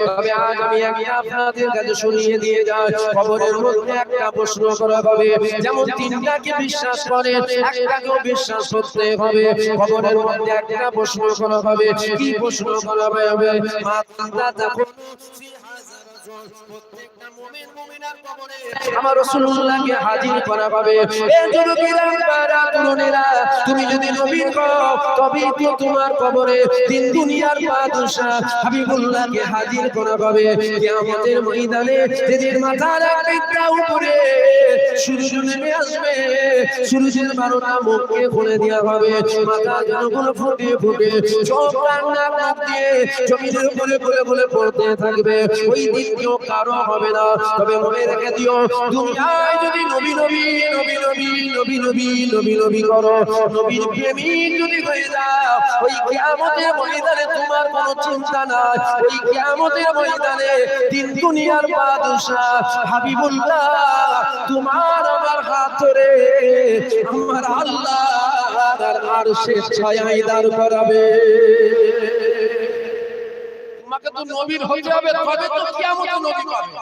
তবে আজ আমি আমি আপনাদের কাছে শুনিয়ে দিয়ে যাই কবরের মধ্যে একটা প্রশ্ন করা হবে। যেমন তিনটাকে বিশ্বাস করে, একটাকেও বিশ্বাস করতে হবে। কবরের মধ্যে একটা প্রশ্ন করা হবে। কি প্রশ্ন করা হবে? মাতা তখন আমার রাসূলুল্লাহকে হাজির করা হবে। এ যুবকেরা পারা তরুণেরা তুমি যদি নবীর কও তবেই তো তোমার কবরে তিন দুনিয়ার বাদশা হাবিবুল্লাহকে হাজির করা হবে। কিয়ামতের ময়দানে যেদিন মাথার একটা উপরে সূর্য নেমে আসবে। সূর্যের বারোটা মুখকে খুলে দেওয়া হবে। মাথা ফুটে ফুটে চোখ কান্না মুখ দিয়ে জমিনের উপরে বলে বলে পড়তে থাকবে। ওই দিন কেউ কারও হবে না। তবে মনে রেখে দিও, দুনিয়ায় যদি নবী নবী নবী নবী নবী নবী নবী নবী করো, নবীর প্রেমিক যদি হয়ে যাও, ওই কিয়ামতের ময়দানে তোমার কোনো চিন্তা নাই। ওই কিয়ামতের ময়দানে তিন দুনিয়ার বাদশা হাবিবুল্লাহ তোমার আমার হাত ধরে আমার আল্লাহ আর আরশের ছায়ায় দাঁড় করাবে। তোমাকে তো নবীর হতে হবে তবে তো কিয়ামতে নবী পাবে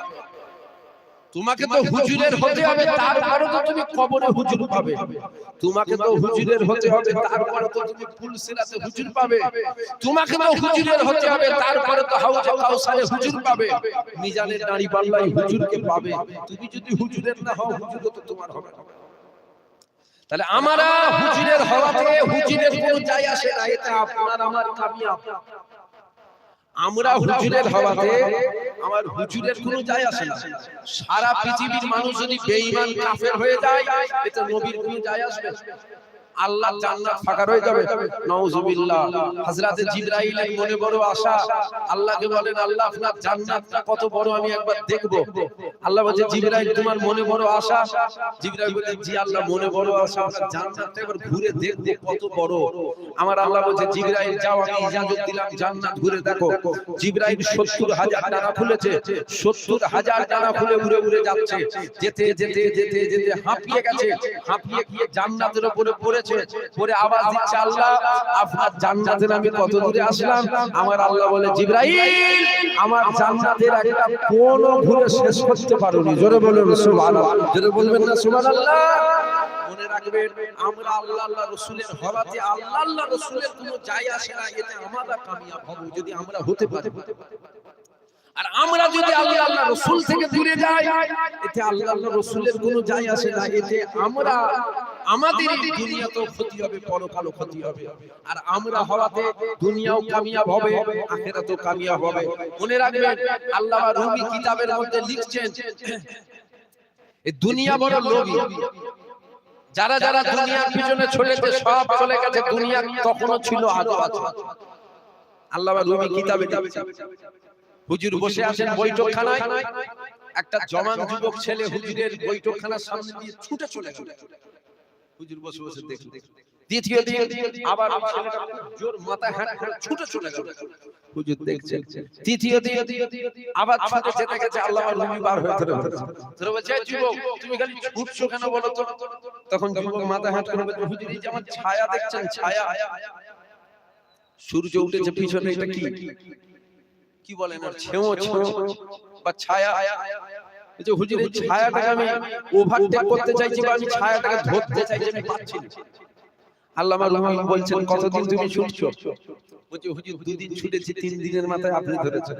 তোমাকে তো হুজুরের হতে হবে তারপরে তো তুমি কবরে হুজুর পাবে তোমাকে তো হুজুরের হতে হবে তারপরে তো তুমি ফুলসিরাতে হুজুর পাবে তোমাকে তো হুজুরের হতে হবে তারপরে তো হাউজে কাউসারে হুজুর পাবে মিজানের দাড়ি পাল্লাই হুজুরকে পাবে তুমি যদি হুজুরের না হও হুজুর তো তোমার হবে না তাহলে আমরা হুজুরের হওয়াতে হুজুরের কোনো যায় আসে না এটা আপনার আমার কামিয়াব আমরা হুজুরের হওয়াতে আমার হুজুরের কোনো যায় আসে না। সারা পৃথিবীর মানুষ যদি বেঈমান কাফের হয়ে যায় এটা নবীর কোনো যায় আসবে আল্লাহ জান্নাত ফাঁকা রয়ে যাবে। নাউজুবিল্লাহ। হযরতে জিবরাইলের মনে বড় আশা। আল্লাহকে বলেন আল্লাহ আপনার জান্নাতটা কত বড় আমি একবার দেখব। আল্লাহ বলে জিবরাইল তোমার মনে বড় আশা? জিবরাইল বলে জি আল্লাহ মনে বড় আশা। আপনার জান্নাতটা একবার ঘুরে দেখব কত বড়। আমার আল্লাহ বলে জিবরাইল যাও আমি ইজাজত দিলাম জান্নাত ঘুরে দেখো। জিবরাইল 70 হাজার ডানা খুলেছে 70 হাজার ডানা খুলে উড়ে উড়ে যাচ্ছে যেতে যেতে যেতে যেতে হাঁপিয়ে গেছে হাঁপিয়ে গিয়ে জান্নাতের উপরে পড়েছে পরে আওয়াজ দিচ্ছে আল্লাহ, আপনার জান্নাতের আমি কত দূরে আসলাম? আমার আল্লাহ বলে, জিবরাইল, আমার জান্নাতের একটা কোন ঘুরে শেষ করতে পারোনি। জোরে বলুন, সুবহানাল্লাহ। জোরে বলবেন না, সুবহানাল্লাহ? আমরা আল্লাহ আল্লাহ রসুলের হওয়াতে আল্লাহ রসুলের কোনো যায় আসে না, এতে আমরা কামিয়াব হব যদি আমরা হতে পারি। আর আমরা যদি আল্লাহ আল্লাহ রসুল থেকে দূরে যাই এতে আল্লাহ আল্লাহ রসুলের কোনো যায় আসে না এতে আমরা আমাদের দুনিয়াতেও ক্ষতি হবে পরকালও ক্ষতি হবে আর আমরা হওয়াতে দুনিয়াও কামিয়াব হবে আখেরাতেও কামিয়াব হবে মনে রাখবেন আল্লাহ রুমি কিতাবের মধ্যে লিখছেন এই দুনিয়া বড় লোভী যারা যারা দুনিয়ার পিছনে ছড়েছে সব চলে গেছে দুনিয়া তখনও ছিল আজও আছে আল্লাহ রুমি কিতাবে হুজুর বসে আছেন বৈঠকখানায় একটা জমান যুবক ছেলে হুজুরের বৈঠকখানার সামনে দিয়ে ছুটে চলে গেল হুজুর বসে বসে দেখলেন দ্বিতীয় দিন আবার ছেলেটা জোর মাথা হ্যাঁ করে ছুটে চলে গেল হুজুর দেখছেন তৃতীয় দিন আবার ছুটে যেতে গেছে আল্লাহ রুমি বার হয়ে ধরে ধরে বলছে যুবক তুমি খালি ছুটছো কেন বলো তো তখন যুবক মাথা হাত করে বলছে হুজুর এই যে আমার ছায়া দেখছেন ছায়া সূর্য উঠেছে পিছনে এটা কি কি বলেন আর ছেও ছেও বা ছায়া। এই যে হুজুর এই ছায়াটাকে আমি ওভারটেক করতে চাইছি বা আমি ছায়াটাকে ধরতে চাইছি আমি পাচ্ছি না। আল্লামা রুমি বলছেন কতদিন তুমি ছুটছো বলছে হুজুর দুদিন ছুটেছি তিন দিনের মাথায় আপনি ধরেছেন।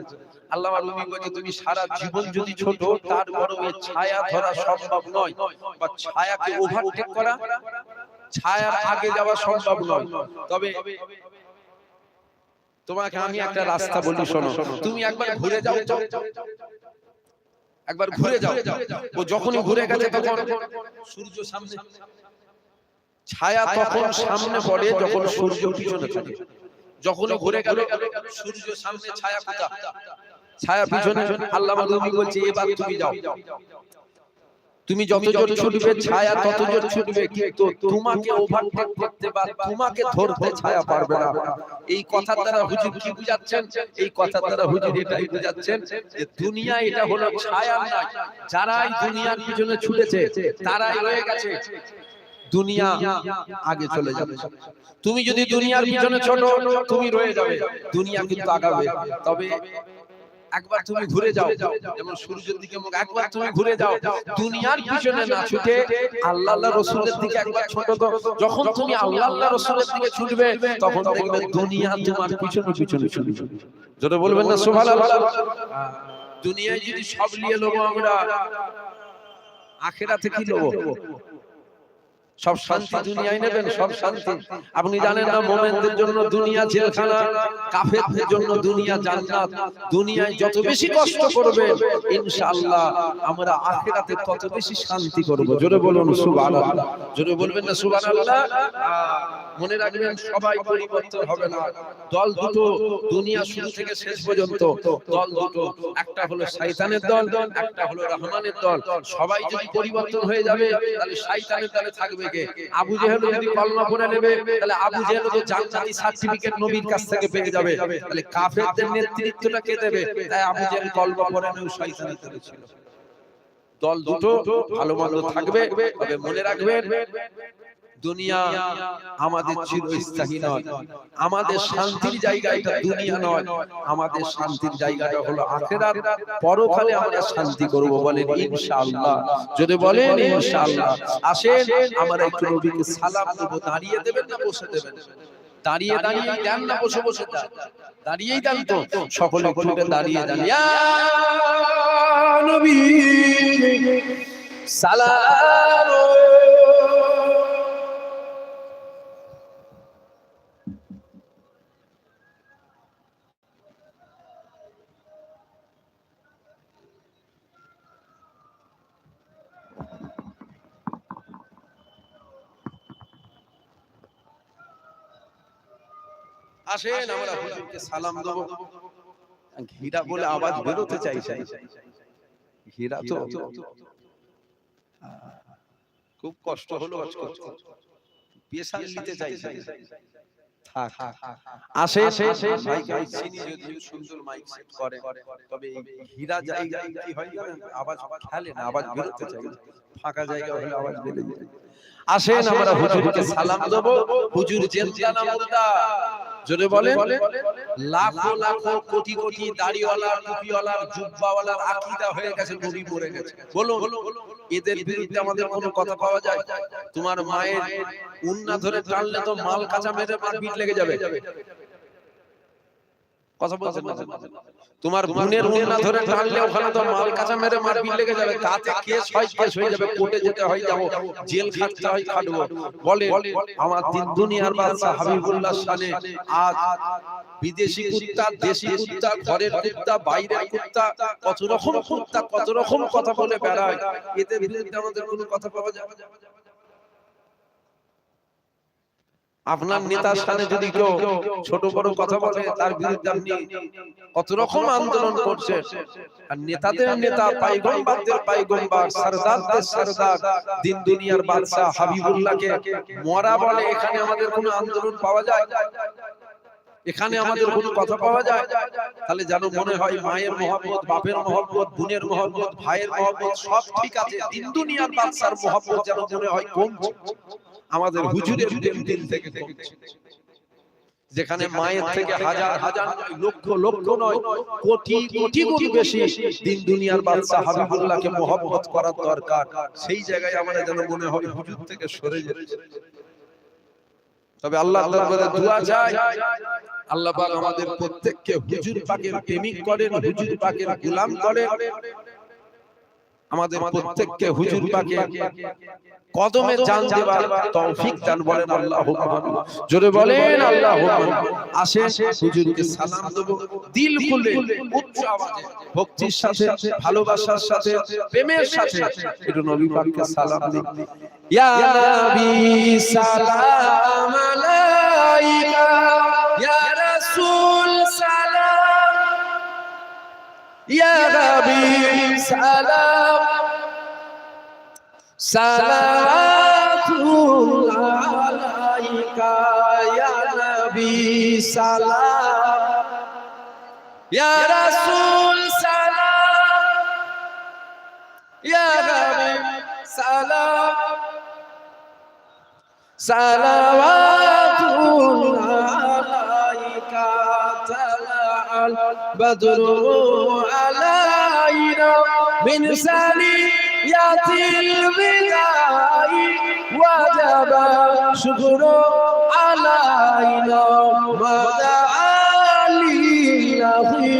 আল্লামা রুমি বলছে তুমি সারা জীবন যদি ছোট তারপরও এই ছায়া ধরা সম্ভব নয় বা ছায়াকে ওভারটেক করা ছায়ার আগে যাওয়া সম্ভব নয়। তবে তোমাকে আমি একটা রাস্তা বলি শোনো। তুমি একবার ঘুরে যাও একবার ঘুরে যাও। ও যখনই ঘুরে গেছে তখন সূর্য সামনে। ছায়া তখন সামনে পড়ে যখন সূর্য পিছনে থাকে। যখন ঘুরে গেল সূর্য সামনে ছায়া কোথা? ছায়া পিছনে আল্লাহ বলছে এবার তুমি যাও। তুমি যত জোর ছুটবে ছায়া তত জোর ছুটবে কিন্তু তোমাকে ওভারটেক করতে বা তোমাকে ধরতে ছায়া পারবে না। এই কথার দ্বারা হুজুর কি বুঝাচ্ছেন? এই কথার দ্বারা হুজুর এটাই বুঝাচ্ছেন যে দুনিয়া এটা হলো ছায়া। নয়। যারা এই দুনিয়ার পিছনে ছুটেছে তারাই রয়ে গেছে। দুনিয়া আগে চলে যাবে। তুমি যদি দুনিয়ার পিছনে ছোট তুমি রয়ে যাবে। দুনিয়া কিন্তু আগাবে। তবে একবার তুমি ঘুরে যাও। যেমন সূর্যের দিকে মুখ একবার তুমি ঘুরে যাও। দুনিয়ার পিছনে না ছুটে আল্লাহ আল্লাহ রসুলের দিকে একবার ছোট দাও যখন তুমি আল্লাহ আল্লাহ রসুলের দিকে ছুটবে তখন দেখবে দুনিয়া তোমার পিছনে পিছনে ছুটবে। যেটা বলবেন না সুবহানাল্লাহ। দুনিয়ায় যদি সব নিয়ে নেব আমরা। আখেরাতে কি নেব? সব শান্তি দুনিয়ায় নেবেন সব শান্তি। আপনি জানেন না মোমেনদের জন্য দুনিয়া জেলখানা কাফেরদের জন্য দুনিয়া জান্নাত। দুনিয়ায় যত বেশি কষ্ট করবে ইনশাআল্লাহ আমরা আখিরাতে তত বেশি শান্তি করব। জোরে বলুন সুবহানাল্লাহ। জোরে বলবেন না সুবহানাল্লাহ। মনে রাখবেন সবাই পরিবর্তন হবে না। দল দুটো দুনিয়া শুরু থেকে শেষ পর্যন্ত দল দুটো একটা হলো শয়তানের দল একটা হলো রহমানের দল। সবাই যদি পরিবর্তন হয়ে যাবে তাহলে শয়তানের দলে থাকবে কে? আবু জেহেল যদি কলমা পড়ে নেবে তাহলে আবু জেহেল তো জান্নাতি সার্টিফিকেট নবীর কাছ থেকে পেয়ে যাবে। তাহলে কাফেরদের নেতৃত্বটা কে দেবে? তাই আবু জেহেল কলমা পড়ে নেও শয়তানের দলে ছিল দল দুটো ভালো মন্দ থাকবে তবে মনে রাখবেন দুনিয়া আমাদের চিরস্থায়ী নয়। আমাদের শান্তির জায়গা এটা দুনিয়া নয়। আমাদের শান্তির জায়গাটা হলো আখেরাত। পরকালে আমরা শান্তি করব বলেন ইনশাআল্লাহ। যদি বলেন ইনশাআল্লাহ। আসেন আমরা একটু নবীকে সালাম দেব দাঁড়িয়ে দেবেন না বসে দেবেন। দাঁড়িয়ে দাঁড়িয়ে দেন না বসে বসে দাঁড়িয়েই দেন তো। সকলে একটু দাঁড়িয়ে দাঁড়িয়ে নবী! সালাম আসেন আমরা হুজুরকে সালাম দেব। ঘিরা বলে আওয়াজ বেরোতে চাইছে ঘিরা তো খুব কষ্ট হলো আজকে। পেশাল নিতে চাইছে আসে চিনি যদিও সুন্দর মাইক সেট করে তবে হীরা জায়গা কি হয় আওয়াজ খেলে না আওয়াজ বেরোতে চাই। ফাঁকা জায়গা হলে আওয়াজ বেরোতে আসেন আমরা হুজুরকে সালাম দেব। হুজুর জেলতা না মুর্দা। জোরে বলেন। লাখো লাখো কোটি কোটি দাড়িওয়ালা টুপিওয়ালার জুব্বাওয়ালার আকীদা হয়ে গেছে নবী পড়ে গেছে। বলুন এদের বিরুদ্ধে আমাদের কোনো কথা পাওয়া যায়? তোমার মায়ের উন্না ধরে টানলে তো মাল কাঁচা মেরে মারপিট লেগে যাবে। কথা বলছেন না তোমার বোনের উন্না ধরে টানলে ওখানে তো মাল কাঁচা মেরে মারপিট লেগে যাবে। তাতে কেস হয় কেস হয়ে যাবে কোর্টে যেতে হয় যাব। জেল খাটতে হয় খাটবো। বলে আমার দিন দুনিয়ার বাদশা হাবিবুল্লাহ শানে আজ বিদেশি কুত্তা দেশি কুত্তা ঘরের কুত্তা বাইরের কুত্তা কত রকম কুত্তা কত রকম কথা বলে বেড়ায়। এদের বিরুদ্ধে আমাদের কোনো কথা পাওয়া যাবে আপনার নেতার সামনে যদি কেউ ছোট বড় কথা বলে তার বিরুদ্ধে আপনি কত রকম আন্দোলন করছেন? আর নেতাদের নেতা পাইগম্বারদের পাইগম্বার সরদারদের সরদার দিন দুনিয়ার বাদশাহ হাবিবুল্লাহকে মরা বলে এখানে আমাদের কোনো আন্দোলন পাওয়া যায়? এখানে আমাদের কোনো কথা পাওয়া যায়? তাহলে যেন মনে হয় মায়ের মহব্বত বাপের মহব্বত বোনের মহব্বত ভাইয়ের মহব্বত সব ঠিক আছে। দিন দুনিয়ার বাদশার মহব্বত যেন মনে হয় কমছে। আমাদের হুজুরের দিন থেকে যেখানে মায়ের থেকে হাজার হাজার লক্ষ লক্ষ নয় কোটি কোটি কোটি বেশি দিন দুনিয়ার বাদশা হাবিবুল্লাহকে মহব্বত করার দরকার। সেই জায়গায় আমাদের যেন মনে হয় হুজুর থেকে সরে যাচ্ছে। তবে আল্লাহ দরবারে দোয়া যায়। আল্লাহ পাক আমাদের প্রত্যেককে হুজুর পাকের প্রেমিক করেন হুজুর পাকের গোলাম করেন। আমাদের প্রত্যেককে হুজুর পাকে কদমে জান দেবার তৌফিক দান বলেন আল্লাহ জোরে বলেন আল্লাহ আসেন হুজুরকে সালাম দেব দিল খুলে উচ্চ আওয়াজে। ভক্তির সাথে ভালোবাসার সাথে প্রেমের সাথে। একটু নবী পাককে সালাম দিন। ইয়া নবী সালাম আলাইকা ইয়া রাসূল সালাম। ইয়া নবী সালাম সালাম। সালাম। সালাওয়াতুন আলাইকা তালাল বদরু আলাইনা মিন সালিম। علينا من ثنيات البداء وجب شكر علينا ما دعا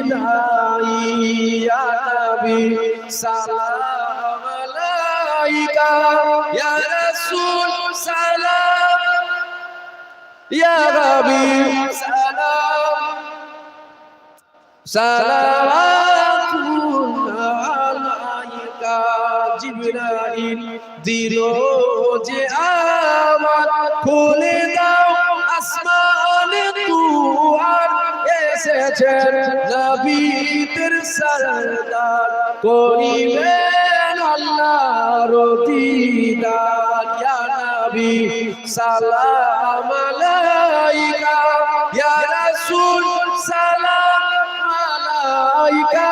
للهداي يا نبي سلام عليك يا رسول سلام يا حبيب سلام صلوات দিল যে আমার খুলে দাও আসমানে তুয়ার এসেছেন নবীদের সরদার, করিবেন আল্লাহর দিদার। ইয়া নবী, সালাম আলাইকা। ইয়া রাসূল, সালাম আলাইকা।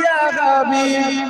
ইয়া হাবিব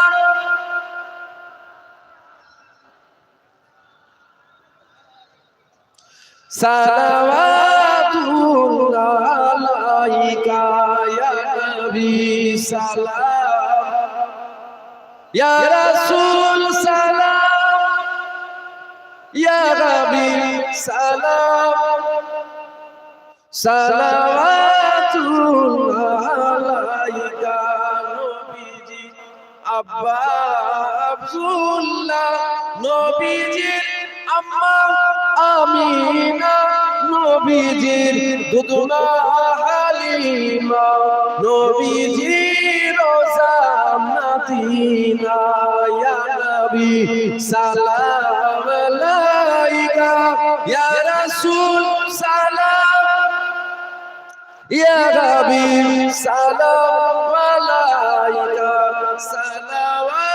সালাওয়াতুল্লাহ আলাইকা ইয়া নবী সালাম। ইয়া রাসূল সালাম। ইয়া হাবিব সালাম। সালাওয়াতুল্লাহ আলাইকা নবীজি আব্বা আব্দুল্লাহ। নবীজির আম্মা, আমিনা নবীজির দুদনা হালিমা নবীজির মদিনা ইয়া নবী সালাম আলাইকা ইয়া রাসূল সালাম ইয়া হাবিব সালাম আলাইকা, সালাওয়াতুল্লাহ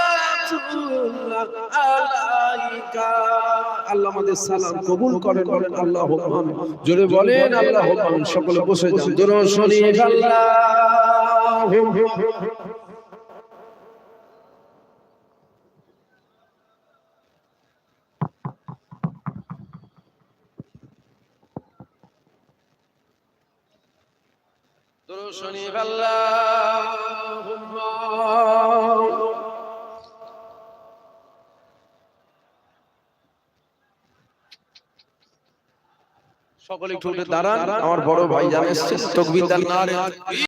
আলাইকা। আল্লাহ আমাদের সালাম কবুল করেন বলেন আল্লাহ জোরে বলেন আল্লাহ সকলে বসে যান। জোরে শুনি আল্লাহ জোরে শুনি আল্লাহ। সকলে একটু উঠে দাঁড়ান। আমার বড় ভাই জান এসছে। তকবির দান